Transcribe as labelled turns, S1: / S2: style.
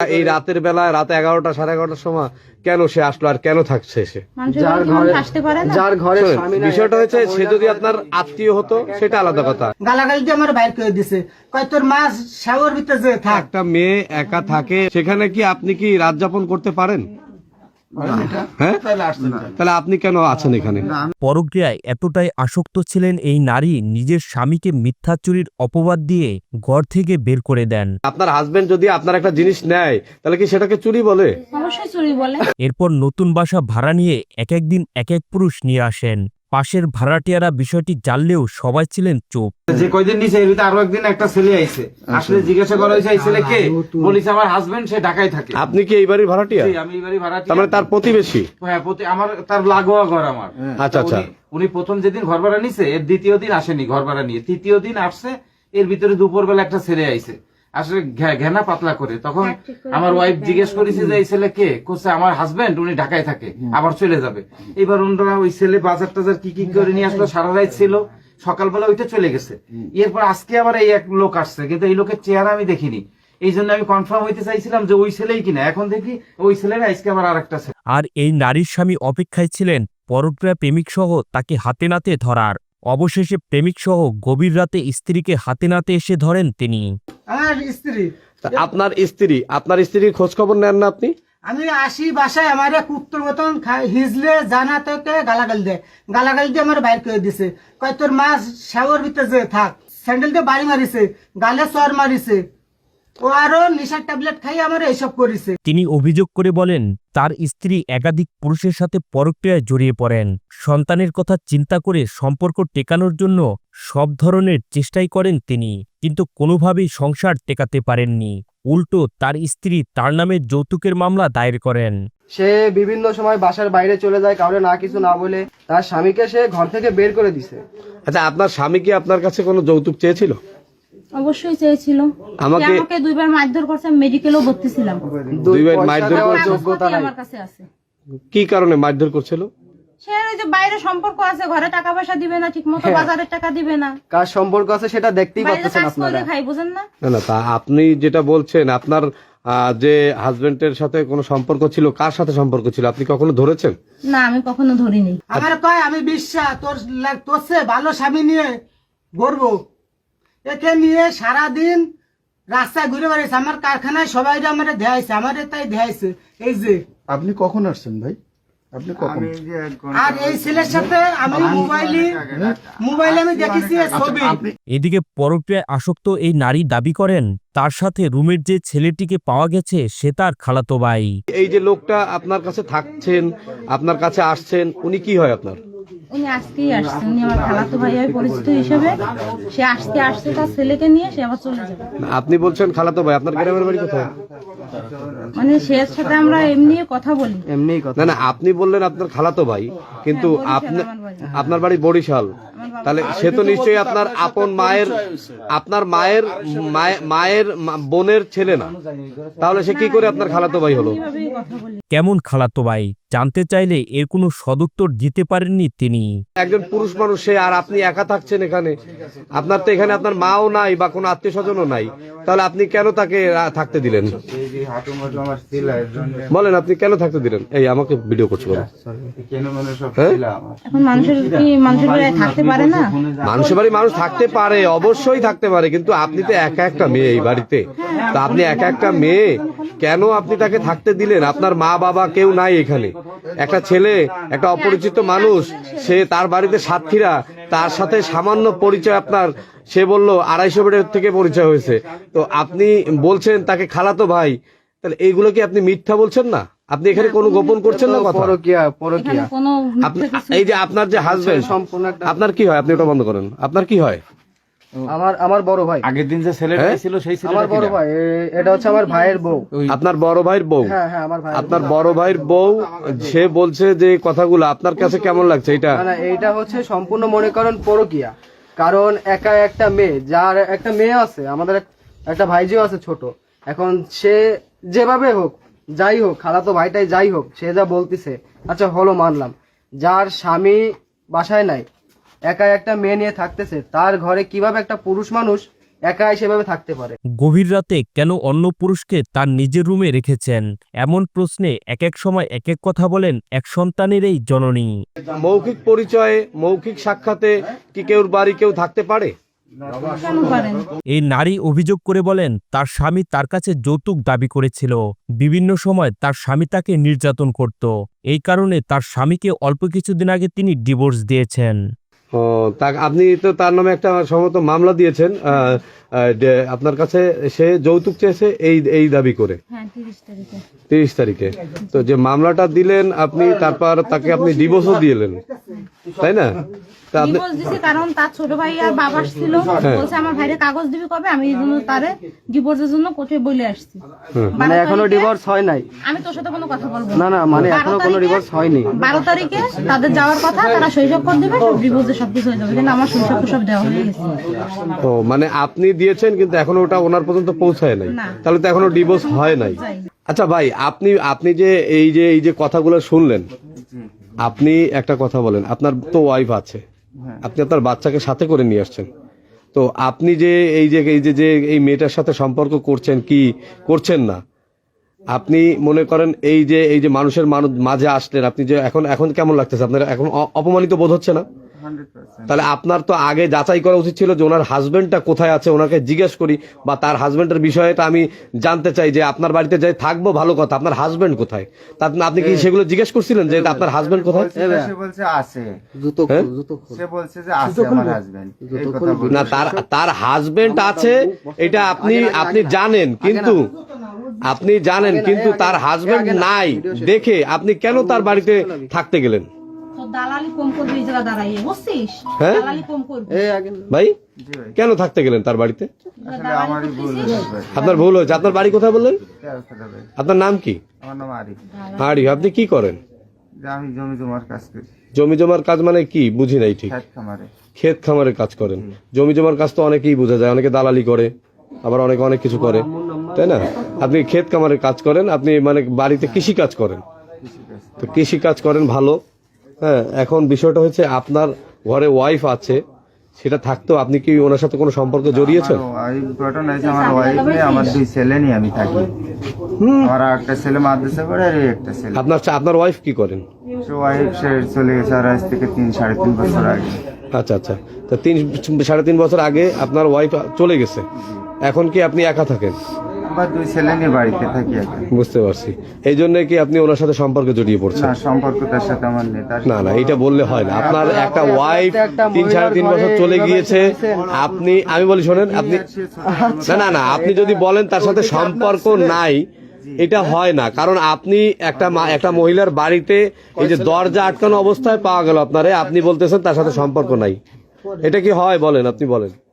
S1: এই রাতের বেলায় রাত এগারোটা সাড়ে এগারোটার সময় কেন সে আসলো আর কেন থাকছে সে?
S2: যার ঘরে
S3: মানুষ আসতে পারে না?
S2: যার ঘরে
S1: শোনেন,
S2: স্বামী নাই,
S1: বিষয়টা
S2: হয়েছে
S1: হচ্ছে সে যদি আপনার আত্মীয় হতো সেটা আলাদা কথা।
S4: গালাগালি দিয়ে আমার বাইর করে দিছে। কয় তোর মা শাওয়ার ভিতরে যে থাক।
S1: একটা মেয়ে একা থাকে সেখানে কি আপনি কি রাত যাপন করতে পারেন? তাহলে আপনি কেন আছেন এখানে?
S5: পরক্রিয়ায় এতটাই আসক্ত ছিলেন এই নারী নিজের স্বামীকে মিথ্যা চুরির অপবাদ দিয়ে ঘর থেকে বের করে দেন।
S1: আপনার হাজবেন্ড যদি আপনার একটা জিনিস নেয় তাহলে কি সেটাকে চুরি বলে?
S3: অবশ্যই চুরি বলে।
S5: এরপর নতুন বাসা ভাড়া নিয়ে এক একদিন এক এক পুরুষ নিয়ে আসেন। পাশের ভাড়াটিয়ারা বিষয়টি জানলেও সবাই ছিলেন চুপ।
S6: যে কয়দিন নিচে এর ভিতরে আরও একদিন একটা ছেলে আইছে। আসলে জিজ্ঞাসা করা হয়েছে এই ছেলে কে? বলিস আমার হাজবেন্ড সে ঢাকায় থাকে।
S1: আপনি কি এই বাড়ির ভাড়াটিয়া?
S6: জি, আমি এবারই ভাড়া
S1: তার মানে তার প্রতিবেশী?
S6: হ্যাঁ প্রতি আমার তার লাগোয়া ঘর আমার।
S1: আচ্ছা, আচ্ছা।
S6: উনি- প্রথম যেদিন ঘর ভাড়া নিছে এর দ্বিতীয় দিন আসেনি ঘর ভাড়া নিয়ে। তৃতীয় দিন আসছে এর ভিতরে দুপুর বেলা একটা ছেলে আইছে। আসলে ঘেনা পাতলা করে। তখন আমার ওয়াইফ জিজ্ঞেস করেছে যে এই ছেলে কে? কোসে আমার হাজবেন্ড উনি ঢাকায় থাকে আবার চলে যাবে। এবার ওনারা ওই ছেলে বাজার টাজার কি কি করে নিয়ে আসলো সারা রাত ছিল। সকালবেলা ওইটা চলে গেছে। এরপর আজকে আবার এই এক লোক আসছে কিন্তু এই লোকের চেহারা আমি দেখিনি। এই জন্য আমি কনফার্ম হইতে চাইছিলাম যে ওই ছেলেই কিনা। এখন দেখি ওই ছেলের আজকে আবার আরেকটা ছেলে।
S5: আর এই নারীর স্বামী অপেক্ষায় ছিলেন পরক্রিয়া প্রেমিক সহ তাকে হাতে নাতে ধরার। অবশেষে প্রেমিক সহ গভীর রাতে স্ত্রীকে হাতে নাতে এসে ধরেন তিনি।
S4: আমার স্ত্রী।
S1: তা আপনার স্ত্রী আপনার স্ত্রীর খোঁজ খবর নেন না আপনি?
S4: আমি আসি বাসায় আমার কুত্তর মতন হিজলে জানা থেকে গালাগাল দেয়। গালাগাল দিয়ে আমার বাইর করে দিছে। কয় তোর মা শাওয়ার ভিতরে যে থাক স্যান্ডেল দিয়ে বাড়ি মারিছে গালে চর মারিছে। ও আরও নেশার ট্যাবলেট খাই আমার এইসব করেছে।
S5: তিনি অভিযোগ করে বলেন তার স্ত্রী একাধিক পুরুষের সাথে পরক্রিয়ায় জড়িয়ে পড়েন। সন্তানের কথা চিন্তা করে সম্পর্ক টেকানোর জন্য সব ধরনের চেষ্টাই করেন তিনি কিন্তু কোনোভাবেই সংসার টেকাতে পারেননি। উল্টো তার স্ত্রী তার নামে যৌতুকের মামলা দায়ের করেন।
S2: সে বিভিন্ন সময় বাসার বাইরে চলে যায় কাউরে না কিছু না বলে তার স্বামীকে সে ঘর থেকে বের করে দিছে।
S1: আচ্ছা আপনার স্বামী কি আপনার কাছে কোনো যৌতুক চেয়েছিল?
S3: অবশ্যই চেয়েছিল।
S1: আমাকে-
S3: আমাকে দুইবার মারধর করছে মেডিকেলও ভর্তি ছিলাম।
S1: দুইবার মারধর করেছে?
S2: যোগ্যতা নাই।
S3: আমার কাছে আছে।
S1: কি কারণে মারধর করছিল?
S3: সে ওই যে বাইরে সম্পর্ক আছে ঘরে টাকা পয়সা দিবে না ঠিক
S2: হ্যাঁ।
S3: বাজারের টাকা দিবে না।
S2: কার সম্পর্ক আছে সেটা দেখতেই পাচ্ছেন আপনারা।
S3: খাই বুঝেন না?
S1: না না তা আপনি যেটা বলছেন আপনার যে হাজবেন্ডের সাথে কোনো সম্পর্ক ছিল কার সাথে সম্পর্ক ছিল? আপনি কখনো ধরেছেন?
S3: না আমি কখনো ধরিনি।
S4: আমার কয় আমি বিশ্বাস তোর তোর সে ভালো স্বামী নিয়ে গড়বো একে নিয়ে সারাদিন রাস্তায় ঘুরে বেড়াইছে। আমার কারখানায় সবাই আমার দেয়াইছে আমার তাই দেয়াইছে। এই যে।
S7: আপনি কখন আসছেন ভাই? আপনি কখন?
S4: আর এই ছেলের সাথে আমি মোবাইলে মোবাইলে আমি দেখেছি ছবি।
S5: এদিকে পরক্রিয়ায় আসক্ত এই নারী দাবি করেন তার সাথে রুমের যে ছেলেটিকে পাওয়া গেছে সে তার খালাতো ভাই।
S1: এই যে লোকটা আপনার কাছে থাকছেন আপনার কাছে আসছেন উনি কি হয় আপনার?
S3: উনি আজকেই আসছে উনি আমার খালাতো ভাই পরিচিত হিসেবে। সে আজকে আসছে তার ছেলেকে নিয়ে সে আবার চলে যাবে।
S1: আপনি বলছেন খালাতো ভাই আপনার গ্রামের বাড়ি কোথায়?
S3: মানে সে সাথে আমরা এমনি কথা বলি
S2: এমনিই কথা।
S1: না না আপনি বললেন আপনার খালাতো ভাই কিন্তু
S3: হ্যাঁ,
S1: আপনি
S3: বাড়ি।
S1: আপনার বাড়ি বরিশাল। তাহলে সে তো নিশ্চয়ই আপনার আপন মায়ের আপনার মায়ের মায়ে- মায়ের মা- বোনের ছেলে না। তাহলে সে কি করে আপনার খালাতো ভাই হলো?
S5: কেমন খালাতো ভাই? জানতে চাইলে এর কোনো সদুত্তর দিতে পারেননি তিনি।
S1: একজন পুরুষ মানুষ সে আর আপনি একা থাকছেন এখানে? আপনার তো এখানে আপনার মাও নাই বা কোনো আত্মীয় স্বজনও নাই। তাহলে আপনি কেন তাকে থাকতে দিলেন? বলেন আপনি কেন থাকতে দিলেন? এই আমাকে ভিডিও করছ বলো।
S6: কেন? মনে সব
S1: হ্যাঁ?
S6: ছিল আমার
S3: এখন মানুষের বাড়ি থাকতে পারে না?
S1: মানুষের বাড়ি মানুষ থাকতে পারে অবশ্যই থাকতে পারে কিন্তু আপনি তো একা একটা মেয়ে এই বাড়িতে। তা আপনি একা একটা মেয়ে কেন আপনি তাকে থাকতে দিলেন? আপনার মা বাবা কেউ নাই এখানে। একটা ছেলে একটা অপরিচিত মানুষ সে তার বাড়িতে সাতক্ষীরা তার সাথে সামান্য পরিচয় আপনার সে বলল আড়াইশো বেডের থেকে পরিচয় হয়েছে। তো আপনি বলছেন তাকে খালাতো ভাই তাহলে এইগুলো কি আপনি মিথ্যা বলছেন না? আপনি এখানে কোনো গোপন করছেন না কথা?
S2: পরকিয়া পরকিয়া।
S1: এই যে আপনার যে হাজবেন্ড আপনার কি হয়? আপনি ওটা বন্ধ করেন। আপনার কি হয়?
S2: আমার আমার বড় ভাই।
S6: আগের দিন যে ছেলেটা
S1: হ্যাঁ?
S6: ছিল সেই ছেলেটা
S2: আমার বড় ভাই এটা হচ্ছে আমার ভাইয়ের বউ।
S1: আপনার বড় ভাইয়ের বউ?
S2: হ্যাঁ হ্যাঁ আমার ভাই
S1: আপনার বড় ভাইয়ের বউ সে বলছে যে কথাগুলো আপনার কাছে কেমন লাগছে এটা?
S2: না না এইটা হচ্ছে সম্পূর্ণ মনে করেন পরকিয়া। কারণ একা একটা মেয়ে যার একটা মেয়ে আছে আমাদের এক- একটা ভাইজিও আছে ছোট। এখন সে যেভাবে হোক যাই হোক খালাতো ভাইটাই যাই হোক সে যা বলতিছে আচ্ছা হলো মানলাম। যার স্বামী বাসায় নাই একা একটা মেয়ে নিয়ে থাকতেছে তার ঘরে কীভাবে একটা পুরুষ মানুষ একাই সেভাবে থাকতে পারে?
S5: গভীর রাতে কেন অন্য পুরুষকে তার নিজের রুমে রেখেছেন? এমন প্রশ্নে এক এক সময় এক এক কথা বলেন এক সন্তানের এই জননী।
S1: মৌখিক পরিচয়ে মৌখিক সাক্ষাতে কি কেউর বাড়ি কেউ থাকতে পারে?
S3: পারেন
S5: এই নারী অভিযোগ করে বলেন তার স্বামী তার কাছে যৌতুক দাবি করেছিল। বিভিন্ন সময় তার স্বামী তাকে নির্যাতন করত। এই কারণে তার স্বামীকে অল্প কিছুদিন আগে তিনি ডিভোর্স দিয়েছেন।
S1: ও তা আপনি তো তার নামে একটা সম্ভবত মামলা দিয়েছেন আপনার কাছে সে যৌতুক চেয়েছে এই এই দাবি করে।
S3: হ্যাঁ তিরিশ তারিখে।
S1: তিরিশ তারিখে। তো যে মামলাটা দিলেন আপনি তারপর তাকে আপনি ডিভোর্সও দিলেন। তাই না?
S3: ডিভোর্স দিছি কারণ তার ছোট ভাই আর বাবা আসছিল। বলছে আমার ভাইরে কাগজ দিবি কবে? আমি এই জন্য তারে ডিভোর্সের জন্য কোর্টে বলে আসছি।
S2: মানে
S3: এখনও
S2: ডিভোর্স হয় নাই।
S3: আমি তোর সাথে কোনো কথা বলব
S2: না। না মানে এখনও কোনো ডিভোর্স হয়নি।
S3: বারো তারিখে তাদের যাওয়ার কথা তারা শৈশব করে দেবে সব ডিভোর্সে সবকিছু হয়ে যাবে। কিন্তু আমার শৈশব সব দেওয়া হয়ে গেছে।
S1: ও মানে আপনি দিয়েছেন কিন্তু এখনও ওটা ওনার পর্যন্ত পৌঁছায় নাই। তাহলে তো এখনও ডিভোর্স হয় নাই। আচ্ছা ভাই আপনি আপনি যে এই যে এই যে কথাগুলো শুনলেন আপনি একটা কথা বলেন আপনার তো ওয়াইফ আছে। আপনি আপনার বাচ্চাকে সাথে করে নিয়ে আসছেন। তো আপনি যে এই যে এই যে এই মেয়েটার সাথে সম্পর্ক করছেন কি করছেন না? আপনি মনে করেন এই যে এই যে মানুষের মানুষ মাঝে আসলেন আপনি যে এখন এখন কেমন লাগতেছে? আপনার এখন অপমানিত বোধ হচ্ছে না? তাহলে আপনার তো আগে যাচাই করা উচিত ছিল যে ওনার হাজবেন্ডটা কোথায় আছে ওনাকে জিজ্ঞেস করি বা তার হাজবেন্ডের বিষয়টা আমি জানতে চাই যে আপনার বাড়িতে যাই থাকব ভালো কথা আপনার হাজবেন্ড কোথায়? তা আপনি- কি সেগুলো জিজ্ঞেস করছিলেন যে আপনার হাজবেন্ড কোথায়?
S8: সে বলছে আছে।
S2: জুতো
S1: হ্যাঁ?
S8: সে বলছে যে আছে আমার হাজবেন্ড
S1: না তার তার হাজবেন্ড আছে এটা আপনি আপনি জানেন কিন্তু আপনি জানেন কিন্তু তার হাজবেন্ড নাই। দেখে আপনি কেন তার বাড়িতে থাকতে গেলেন? হ্যাঁ?
S3: দালালি কম করবে।
S2: এই আগে
S1: ভাই কেন থাকতে গেলেন তার বাড়িতে? আপনার ভুল হয়েছে। আপনার বাড়ি কোথায় বললেন?
S8: ভাই।
S1: আপনার নাম কি?
S8: আমার
S1: আরি আপনি কি করেন?
S8: জমি জমার কাজ
S1: মানে কি? বুঝি নাই ঠিক।
S8: খামারে।
S1: ক্ষেত খামারের কাজ করেন। জমি জমার কাজ তো অনেকেই বোঝা যায়। অনেকে দালালি করে আবার অনেকে অনেক কিছু করে। তাই না? আপনি ক্ষেত খামারের কাজ করেন। আপনি মানে বাড়িতে কৃষি কাজ করেন। তো কৃষি কাজ করেন ভালো। হ্যাঁ এখন বিষয়টা হচ্ছে আপনার ঘরে ওয়াইফ আছে সেটা থাকতো আপনি কি ওনার সাথে কোনো সম্পর্ক জড়িয়েছেন?
S8: আমার ওয়াইফ ঘটনা হয়েছে আমার ওয়াইফ নিয়ে আমার দুই ছেলে নিয়ে আমি থাকি। আমার একটা ছেলে মাদ্রাসা করে আর একটা ছেলে।
S1: আপনার আপনার ওয়াইফ কি করেন?
S8: সে ওয়াইফ সে চলে গেছে আর আজ থেকে তিন সাড়ে তিন বছর আগে।
S1: আচ্ছা আচ্ছা। তো তিন সাড়ে তিন বছর আগে আপনার ওয়াইফ চলে গেছে। এখন কি আপনি একা থাকেন?
S8: আমার দুই ছেলে নিয়ে বাড়িতে থাকি এখন
S1: বুঝতে পারছি। এই জন্য কি আপনি ওনার সাথে সম্পর্কে জড়িয়ে পড়ছেন?
S8: না সম্পর্ক তার সাথে আমার নেই। তার
S1: না না এটা বললে হয় না। আপনার একটা ওয়াইফ তিন সাড়ে তিন বছর চলে গিয়েছে। আপনি আমি বলি শোনেন আপনি না না না আপনি যদি বলেন তার সাথে সম্পর্ক নাই এটা হয় না। কারণ আপনি একটা একটা মহিলার বাড়িতে এই যে দরজা আটকানো অবস্থায় পাওয়া গেল আপনারে আপনি বলতেছেন তার সাথে সম্পর্ক নাই। এটা কি হয় বলেন আপনি বলেন।